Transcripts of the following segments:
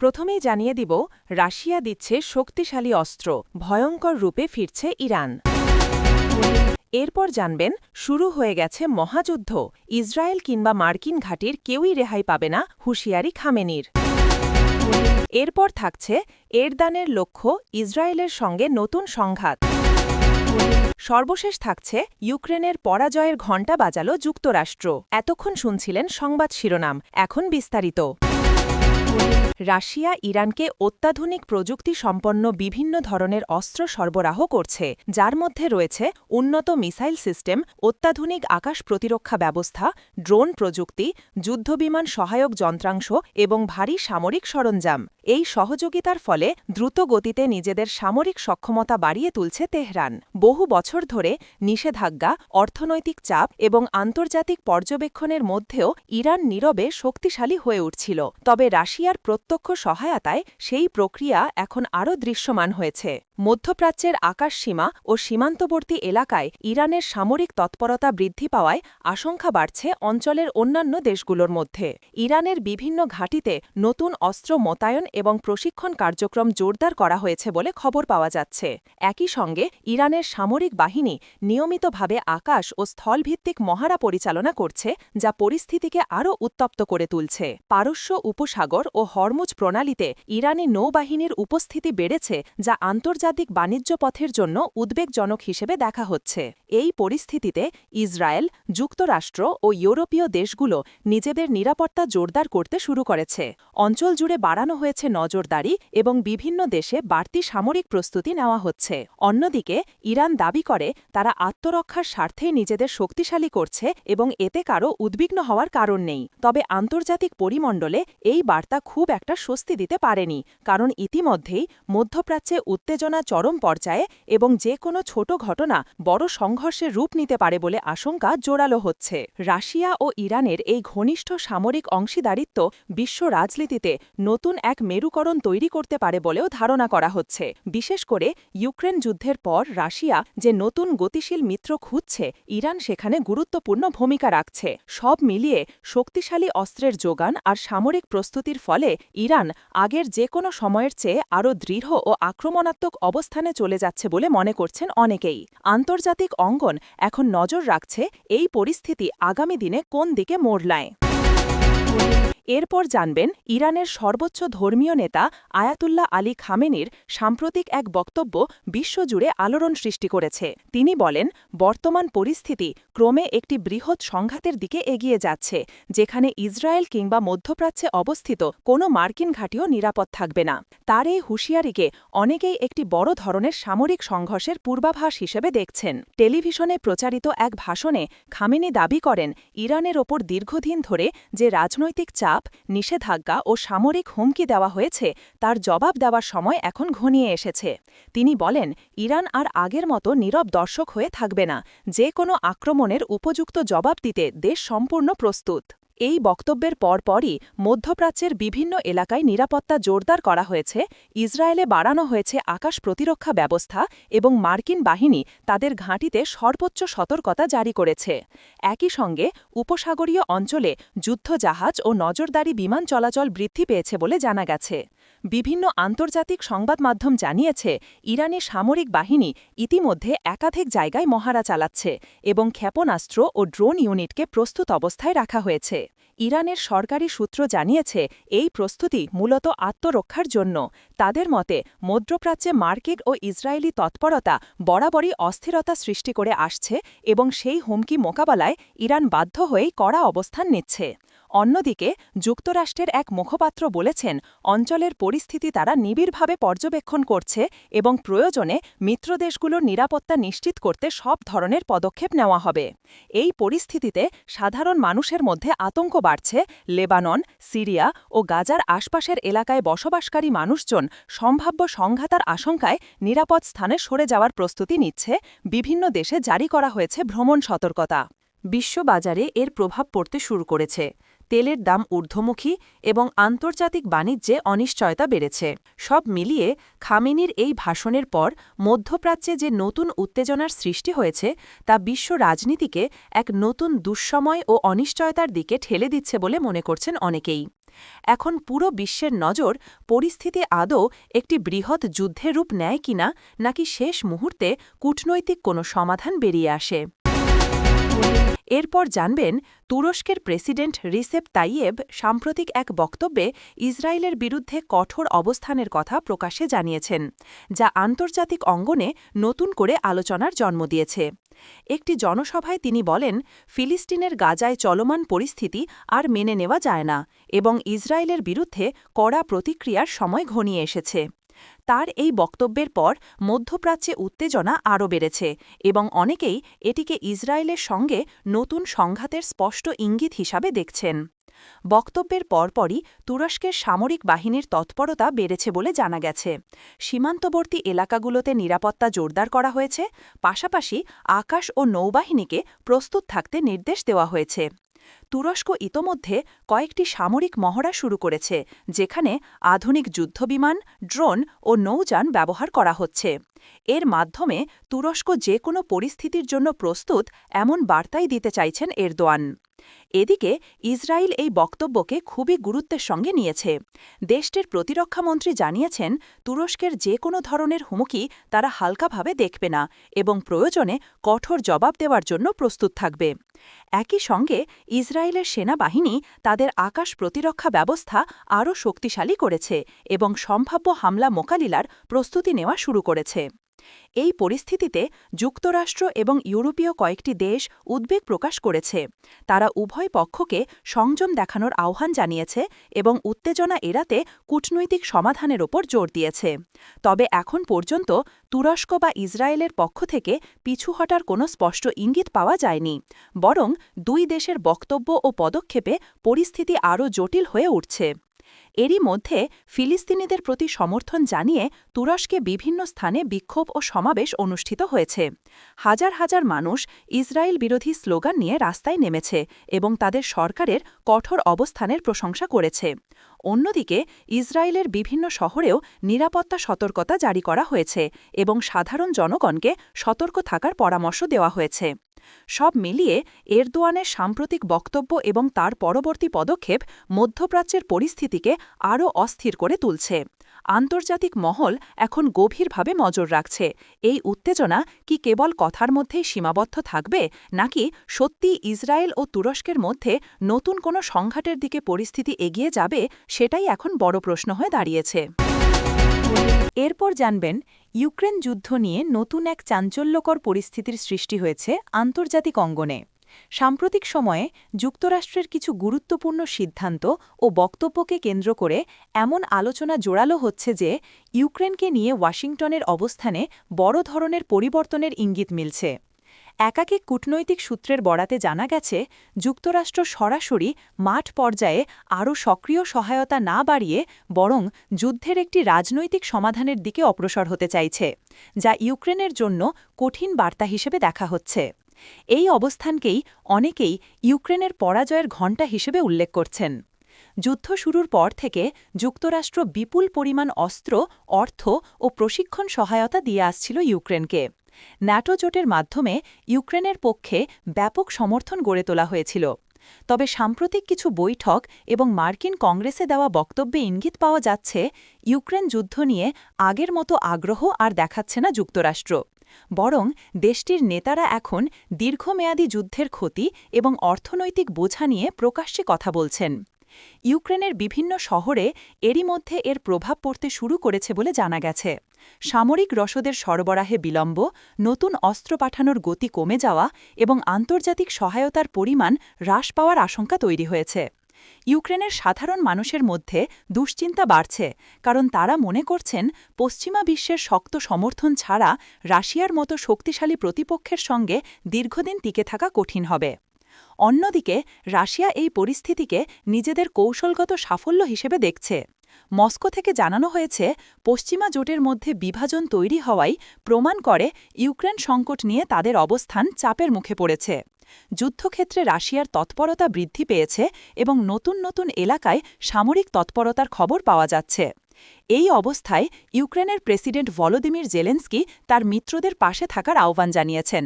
প্রথমেই জানিয়ে দিব, রাশিয়া দিচ্ছে শক্তিশালী অস্ত্র, ভয়ঙ্কর রূপে ফিরছে ইরান। এরপর জানবেন, শুরু হয়ে গেছে মহাযুদ্ধ, ইসরায়েল কিংবা মার্কিন ঘাটির কেউই রেহাই পাবে না হুঁশিয়ারি খামেনির। এরপর থাকছে, এরদানের লক্ষ্য, ইসরায়েলের সঙ্গে নতুন সংঘাত। সর্বশেষ থাকছে, ইউক্রেনের পরাজয়ের ঘণ্টা বাজালো যুক্তরাষ্ট্র। এতক্ষণ শুনছিলেন সংবাদ শিরোনাম, এখন বিস্তারিত। রাশিয়া ইরানকে অত্যাধুনিক প্রযুক্তি সম্পন্ন বিভিন্ন ধরনের অস্ত্র সরবরাহ করছে, যার মধ্যে রয়েছে উন্নত মিসাইল সিস্টেম, অত্যাধুনিক আকাশ প্রতিরক্ষা ব্যবস্থা, ড্রোন প্রযুক্তি, যুদ্ধবিমান সহায়ক যন্ত্রাংশ এবং ভারী সামরিক সরঞ্জাম। এই সহযোগিতার ফলে দ্রুত গতিতে নিজেদের সামরিক সক্ষমতা বাড়িয়ে তুলছে তেহরান। বহু বছর ধরে নিষেধাজ্ঞা, অর্থনৈতিক চাপ এবং আন্তর্জাতিক পর্যবেক্ষণের মধ্যেও ইরান নীরবে শক্তিশালী হয়ে উঠছিল। তবে রাশিয়ার প্রত্যক্ষ সহায়তায় সেই প্রক্রিয়া এখন আরও দৃশ্যমান হয়েছে। মধ্যপ্রাচ্যের আকাশসীমা ও সীমান্তবর্তী এলাকায় ইরানের সামরিক তৎপরতা বৃদ্ধি পাওয়ায় আশঙ্কা বাড়ছে অঞ্চলের অন্যান্য দেশগুলোর মধ্যে। ইরানের বিভিন্ন ঘাঁটিতে নতুন অস্ত্র মোতায়েন এবং প্রশিক্ষণ কার্যক্রম জোরদার করা হয়েছে বলে খবর পাওয়া যাচ্ছে। একই সঙ্গে ইরানের সামরিক বাহিনী নিয়মিতভাবে আকাশ ও স্থলভিত্তিক মহারা পরিচালনা করছে, যা পরিস্থিতিকে আরও উত্তপ্ত করে তুলছে। পারস্য উপসাগর ও হরমুজ প্রণালীতে ইরানি নৌবাহিনীর উপস্থিতি বেড়েছে, যা আন্তর্জাতিক বাণিজ্য পথের জন্য উদ্বেগজনক হিসেবে দেখা হচ্ছে। এই পরিস্থিতিতে ইসরায়েল, যুক্তরাষ্ট্র ও ইউরোপীয় দেশগুলো নিজেদের নিরাপত্তা জোরদার করতে শুরু করেছে। অঞ্চল জুড়ে বাড়ানো হয়েছে নজরদারি এবং বিভিন্ন দেশে বাড়তি সামরিক প্রস্তুতি নেওয়া হচ্ছে। অন্যদিকে, ইরান দাবি করে তারা আত্মরক্ষার স্বার্থেই নিজেদের শক্তিশালী করছে এবং এতে কারও উদ্বিগ্ন হওয়ার কারণ নেই। তবে আন্তর্জাতিক পরিমণ্ডলে এই বার্তা খুব একটা স্বস্তি দিতে পারেনি, কারণ ইতিমধ্যেই মধ্যপ্রাচ্যে উত্তেজনা চরম পর্যায়ে এবং যে কোনো ছোট ঘটনা বড় সংঘর্ষের রূপ নিতে পারে বলে আশঙ্কা জোরালো হচ্ছে। রাশিয়া ও ইরানের এই ঘনিষ্ঠ সামরিক অংশীদারিত্ব বিশ্ব রাজনীতিতে নতুন এক মেরুকরণ তৈরি করতে পারে বলেও ধারণা করা হচ্ছে। বিশেষ করে ইউক্রেন যুদ্ধের পর রাশিয়া যে নতুন গতিশীল মিত্র খুঁজছে, ইরান সেখানে গুরুত্বপূর্ণ ভূমিকা রাখছে। সব মিলিয়ে শক্তিশালী অস্ত্রের যোগান আর সামরিক প্রস্তুতির ফলে ইরান আগের যে কোনো সময়ের চেয়ে আরও দৃঢ় ও আক্রমণাত্মক অবস্থানে চলে যাচ্ছে বলে মনে করছেন অনেকেই। আন্তর্জাতিক অঙ্গন এখন নজর রাখছে এই পরিস্থিতি আগামী দিনে কোন দিকে মোড় নেয়। এরপর জানবেন ইরানের সর্বোচ্চ ধর্মীয় নেতা আয়াতুল্লাহ আলী খামেনির সাম্প্রতিক এক বক্তব্য বিশ্বজুড়ে আলোড়ন সৃষ্টি করেছে। তিনি বলেন, বর্তমান পরিস্থিতি ক্রমে একটি বৃহৎ সংঘাতের দিকে এগিয়ে যাচ্ছে, যেখানে ইসরায়েল কিংবা মধ্যপ্রাচ্যে অবস্থিত কোনো মার্কিন ঘাঁটিও নিরাপদ থাকবে না। তার এই হুঁশিয়ারিকে অনেকেই একটি বড় ধরনের সামরিক সংঘর্ষের পূর্বাভাস হিসেবে দেখছেন। টেলিভিশনে প্রচারিত এক ভাষণে খামেনি দাবি করেন, ইরানের ওপর দীর্ঘদিন ধরে যে রাজনৈতিক চাপ নিষেধাজ্ঞা ও সামরিক হুমকি দেওয়া হয়েছে, তার জবাব দেওয়ার সময় এখন ঘনিয়ে এসেছে। তিনি বলেন, ইরান আর আগের মতো নীরব দর্শক হয়ে থাকবে না, যে কোনো আক্রমণের উপযুক্ত জবাব দিতে দেশ সম্পূর্ণ প্রস্তুত। এই বক্তব্যের পরপরই মধ্যপ্রাচ্যের বিভিন্ন এলাকায় নিরাপত্তা জোরদার করা হয়েছে, ইসরায়েলে বাড়ানো হয়েছে আকাশ প্রতিরক্ষা ব্যবস্থা এবং মার্কিন বাহিনী তাদের ঘাঁটিতে সর্বোচ্চ সতর্কতা জারি করেছে। একই সঙ্গে উপসাগরীয় অঞ্চলে যুদ্ধজাহাজ ও নজরদারি বিমান চলাচল বৃদ্ধি পেয়েছে বলে জানা গেছে। বিভিন্ন আন্তর্জাতিক সংবাদ মাধ্যম জানিয়েছে, ইরানি সামরিক বাহিনী ইতিমধ্যে একাধিক জায়গায় মহারা চালাচ্ছে এবং ক্ষেপণাস্ত্র ও ড্রোন ইউনিটকে প্রস্তুত অবস্থায় রাখা হয়েছে। ইরানের সরকারি সূত্র জানিয়েছে, এই প্রস্তুতি মূলত আত্মরক্ষার জন্য। তাদের মতে, মধ্যপ্রাচ্যে মার্কিন ও ইসরায়েলি তৎপরতা বরাবরই অস্থিরতা সৃষ্টি করে আসছে এবং সেই হুমকি মোকাবেলায় ইরান বাধ্য হয়েই কড়া অবস্থান নিচ্ছে। অন্যদিকে, যুক্তরাষ্ট্রের এক মুখপাত্র বলেছেন, অঞ্চলের পরিস্থিতি তারা নিবিড়ভাবে পর্যবেক্ষণ করছে এবং প্রয়োজনে মিত্রদেশগুলোর নিরাপত্তা নিশ্চিত করতে সব ধরনের পদক্ষেপ নেওয়া হবে। এই পরিস্থিতিতে সাধারণ মানুষের মধ্যে আতঙ্ক বাড়ছে। লেবানন, সিরিয়া ও গাজার আশপাশের এলাকায় বসবাসকারী মানুষজন সম্ভাব্য সংঘাতার আশঙ্কায় নিরাপদ স্থানে সরে যাওয়ার প্রস্তুতি নিচ্ছে। বিভিন্ন দেশে জারি করা হয়েছে ভ্রমণ সতর্কতা। বিশ্ববাজারে এর প্রভাব পড়তে শুরু করেছে। তেলের দাম ঊর্ধ্বমুখী এবং আন্তর্জাতিক বাণিজ্যে অনিশ্চয়তা বেড়েছে। সব মিলিয়ে খামেনির এই ভাষণের পর মধ্যপ্রাচ্যে যে নতুন উত্তেজনার সৃষ্টি হয়েছে, তা বিশ্ব রাজনীতিকে এক নতুন দুঃসময় ও অনিশ্চয়তার দিকে ঠেলে দিচ্ছে বলে মনে করছেন অনেকেই। এখন পুরো বিশ্বের নজর পরিস্থিতি আদৌ একটি বৃহৎ যুদ্ধের রূপ নেয় কিনা, নাকি শেষ মুহূর্তে কূটনৈতিক কোনো সমাধান বেরিয়ে আসে। এরপর জানবেন তুরস্কের প্রেসিডেন্ট রিসেপ তাইয়েব সাম্প্রতিক এক বক্তব্যে ইসরায়েলের বিরুদ্ধে কঠোর অবস্থানের কথা প্রকাশে জানিয়েছেন, যা আন্তর্জাতিক অঙ্গনে নতুন করে আলোচনার জন্ম দিয়েছে। একটি জনসভায় তিনি বলেন, ফিলিস্তিনের গাজায় চলমান পরিস্থিতি আর মেনে নেওয়া যায় না এবং ইসরায়েলের বিরুদ্ধে কড়া প্রতিক্রিয়ার সময় ঘনিয়ে এসেছে। তার এই বক্তব্যের পর মধ্যপ্রাচ্যে উত্তেজনা আরও বেড়েছে এবং অনেকেই এটিকে ইসরায়েলের সঙ্গে নতুন সংঘাতের স্পষ্ট ইঙ্গিত হিসাবে দেখছেন। বক্তব্যের পরপরই তুরস্কের সামরিক বাহিনীর তৎপরতা বেড়েছে বলে জানা গেছে। সীমান্তবর্তী এলাকাগুলোতে নিরাপত্তা জোরদার করা হয়েছে, পাশাপাশি আকাশ ও নৌবাহিনীকে প্রস্তুত থাকতে নির্দেশ দেওয়া হয়েছে। তুরস্ক ইতোমধ্যে কয়েকটি সামরিক মহড়া শুরু করেছে, যেখানে আধুনিক যুদ্ধবিমান, ড্রোন ও নৌযান ব্যবহার করা হচ্ছে। এর মাধ্যমে তুরস্ক যে কোনো পরিস্থিতির জন্য প্রস্তুত এমন বার্তাই দিতে চাইছেন এরদোয়ান। এদিকে ইসরায়েল এই বক্তব্যকে খুবই গুরুত্বের সঙ্গে নিয়েছে। দেশটির প্রতিরক্ষামন্ত্রী জানিয়েছেন, তুরস্কের যে কোনো ধরনের হুমকি তারা হালকাভাবে দেখবে না এবং প্রয়োজনে কঠোর জবাব দেওয়ার জন্য প্রস্তুত থাকবে। একই সঙ্গে ইসরায়েলের সেনাবাহিনী তাদের আকাশ প্রতিরক্ষা ব্যবস্থা আরও শক্তিশালী করেছে এবং সম্ভাব্য হামলা মোকাবিলার প্রস্তুতি নেওয়া শুরু করেছে। এই পরিস্থিতিতে যুক্তরাষ্ট্র এবং ইউরোপীয় কয়েকটি দেশ উদ্বেগ প্রকাশ করেছে। তারা উভয় পক্ষকে সংযম দেখানোর আহ্বান জানিয়েছে এবং উত্তেজনা এড়াতে কূটনৈতিক সমাধানের ওপর জোর দিয়েছে। তবে এখন পর্যন্ত তুরস্ক বা ইসরায়েলের পক্ষ থেকে পিছু হটার কোনো স্পষ্ট ইঙ্গিত পাওয়া যায়নি, বরং দুই দেশের বক্তব্য ও পদক্ষেপে পরিস্থিতি আরও জটিল হয়ে উঠছে। এরই মধ্যে ফিলিস্তিনিদের প্রতি সমর্থন জানিয়ে তুরস্কে বিভিন্ন স্থানে বিক্ষোভ ও সমাবেশ অনুষ্ঠিত হয়েছে। হাজার হাজার মানুষ ইসরায়েল বিরোধী স্লোগান নিয়ে রাস্তায় নেমেছে এবং তাদের সরকারের কঠোর অবস্থানের প্রশংসা করেছে। অন্যদিকে, ইসরায়েলের বিভিন্ন শহরেও নিরাপত্তা সতর্কতা জারি করা হয়েছে এবং সাধারণ জনগণকে সতর্ক থাকার পরামর্শ দেওয়া হয়েছে। সব মিলিয়ে এরদোয়ানের সাম্প্রতিক বক্তব্য এবং তার পরবর্তী পদক্ষেপ মধ্যপ্রাচ্যের পরিস্থিতিকে আরও অস্থির করে তুলছে। আন্তর্জাতিক মহল এখন গভীরভাবে নজর রাখছে। এই উত্তেজনা কি কেবল কথার মধ্যেই সীমাবদ্ধ থাকবে, নাকি সত্যি ইসরায়েল ও তুরস্কের মধ্যে নতুন কোনো সংঘাটের দিকে পরিস্থিতি এগিয়ে যাবে, সেটাই এখন বড় প্রশ্ন হয়ে দাঁড়িয়েছে। এরপর জানবেন ইউক্রেন যুদ্ধ নিয়ে নতুন এক চাঞ্চল্যকর পরিস্থিতির সৃষ্টি হয়েছে আন্তর্জাতিক অঙ্গনে। সাম্প্রতিক সময়ে যুক্তরাষ্ট্রের কিছু গুরুত্বপূর্ণ সিদ্ধান্ত ও বক্তব্যকে কেন্দ্র করে এমন আলোচনা জোরালো হচ্ছে যে ইউক্রেনকে নিয়ে ওয়াশিংটনের অবস্থানে বড় ধরনের পরিবর্তনের ইঙ্গিত মিলছে। একাধিক কূটনৈতিক সূত্রের বরাতে জানা গেছে, যুক্তরাষ্ট্র সরাসরি মাঠ পর্যায়ে আরও সক্রিয় সহায়তা না বাড়িয়ে বরং যুদ্ধের একটি রাজনৈতিক সমাধানের দিকে অগ্রসর হতে চাইছে, যা ইউক্রেনের জন্য কঠিন বার্তা হিসেবে দেখা হচ্ছে। এই অবস্থানকেই অনেকেই ইউক্রেনের পরাজয়ের ঘণ্টা হিসেবে উল্লেখ করছেন। যুদ্ধ শুরুর পর থেকে যুক্তরাষ্ট্র বিপুল পরিমাণ অস্ত্র, অর্থ ও প্রশিক্ষণ সহায়তা দিয়ে আসছিল ইউক্রেনকে। ন্যাটো জোটের মাধ্যমে ইউক্রেনের পক্ষে ব্যাপক সমর্থন গড়ে তোলা হয়েছিল। তবে সাম্প্রতিক কিছু বৈঠক এবং মার্কিন কংগ্রেসে দেওয়া বক্তব্যে ইঙ্গিত পাওয়া যাচ্ছে, ইউক্রেন যুদ্ধ নিয়ে আগের মতো আগ্রহ আর দেখাচ্ছে না যুক্তরাষ্ট্র। বরং দেশটির নেতারা এখন দীর্ঘমেয়াদী যুদ্ধের ক্ষতি এবং অর্থনৈতিক বোঝা নিয়ে প্রকাশ্যে কথা বলছেন। ইউক্রেনের বিভিন্ন শহরে এরই মধ্যে এর প্রভাব পড়তে শুরু করেছে বলে জানা গেছে। সামরিক রসদের সরবরাহে বিলম্ব, নতুন অস্ত্র পাঠানোর গতি কমে যাওয়া এবং আন্তর্জাতিক সহায়তার পরিমাণ হ্রাস পাওয়ার আশঙ্কা তৈরি হয়েছে। ইউক্রেনের সাধারণ মানুষের মধ্যে দুশ্চিন্তা বাড়ছে, কারণ তারা মনে করছেন পশ্চিমা বিশ্বের শক্ত সমর্থন ছাড়া রাশিয়ার মতো শক্তিশালী প্রতিপক্ষের সঙ্গে দীর্ঘদিন টিকে থাকা কঠিন হবে। অন্যদিকে, রাশিয়া এই পরিস্থিতিকে নিজেদের কৌশলগত সাফল্য হিসেবে দেখছে। মস্কো থেকে জানানো হয়েছে, পশ্চিমা জোটের মধ্যে বিভাজন তৈরি হওয়াই প্রমাণ করে ইউক্রেন সংকট নিয়ে তাদের অবস্থান চাপের মুখে পড়েছে। যুদ্ধক্ষেত্রে রাশিয়ার তৎপরতা বৃদ্ধি পেয়েছে এবং নতুন নতুন এলাকায় সামরিক তৎপরতার খবর পাওয়া যাচ্ছে। এই অবস্থায় ইউক্রেনের প্রেসিডেন্ট ভলোদিমির জেলেন্সকি তার মিত্রদের পাশে থাকার আহ্বান জানিয়েছেন।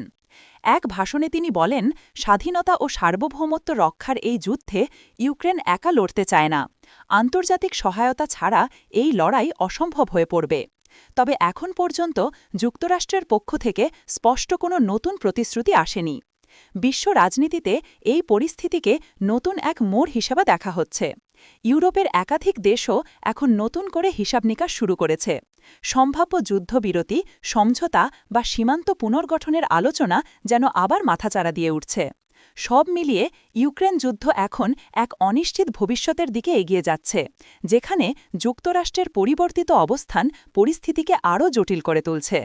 এক ভাষণে তিনি বলেন, স্বাধীনতা ও সার্বভৌমত্ব রক্ষার এই যুদ্ধে ইউক্রেন একা লড়তে চায় না। আন্তর্জাতিক সহায়তা ছাড়া এই লড়াই অসম্ভব হয়ে পড়বে। তবে এখন পর্যন্ত যুক্তরাষ্ট্রের পক্ষ থেকে স্পষ্ট কোনো নতুন প্রতিশ্রুতি আসেনি। বিশ্ব রাজনীতিতে এই পরিস্থিতিকে নতুন এক মোড় হিসেবে দেখা হচ্ছে। ইউরোপের একাধিক দেশও এখন নতুন করে হিসাব নিকাশ শুরু করেছে। সম্ভাব্য যুদ্ধবিরতি, সমঝোতা বা সীমান্ত পুনর্গঠনের আলোচনা যেন আবার মাথাচাড়া দিয়ে উঠছে। সব মিলিয়ে ইউক্রেন যুদ্ধ এখন এক অনিশ্চিত ভবিষ্যতের দিকে এগিয়ে যাচ্ছে, যেখানে যুক্তরাষ্ট্রের পরিবর্তিত অবস্থান পরিস্থিতিকে আরও জটিল করে তুলছে।